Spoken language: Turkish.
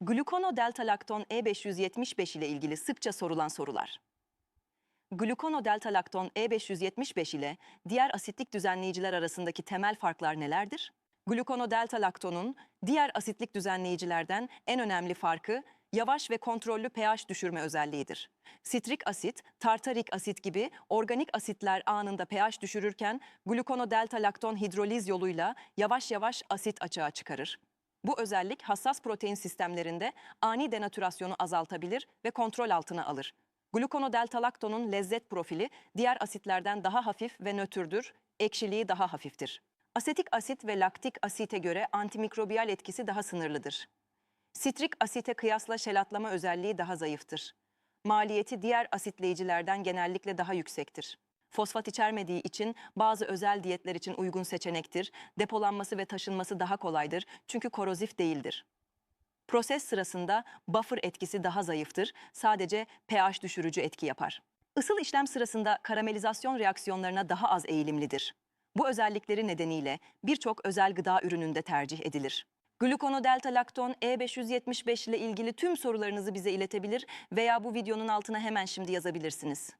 Glukonodeltalakton E575 ile ilgili sıkça sorulan sorular. Glukonodeltalakton E575 ile diğer asitlik düzenleyiciler arasındaki temel farklar nelerdir? Glukonodeltalaktonun diğer asitlik düzenleyicilerden en önemli farkı yavaş ve kontrollü pH düşürme özelliğidir. Sitrik asit, tartarik asit gibi organik asitler anında pH düşürürken glukonodeltalakton hidroliz yoluyla yavaş yavaş asit açığa çıkarır. Bu özellik hassas protein sistemlerinde ani denatürasyonu azaltabilir ve kontrol altına alır. Glukonodeltalaktonun lezzet profili diğer asitlerden daha hafif ve nötrdür, ekşiliği daha hafiftir. Asetik asit ve laktik asite göre antimikrobiyal etkisi daha sınırlıdır. Sitrik asite kıyasla şelatlama özelliği daha zayıftır. Maliyeti diğer asitleyicilerden genellikle daha yüksektir. Fosfat içermediği için bazı özel diyetler için uygun seçenektir. Depolanması ve taşınması daha kolaydır çünkü korozif değildir. Proses sırasında buffer etkisi daha zayıftır. Sadece pH düşürücü etki yapar. Isıl işlem sırasında karamelizasyon reaksiyonlarına daha az eğilimlidir. Bu özellikleri nedeniyle birçok özel gıda ürününde tercih edilir. Glukonodeltalakton E575 ile ilgili tüm sorularınızı bize iletebilir veya bu videonun altına hemen şimdi yazabilirsiniz.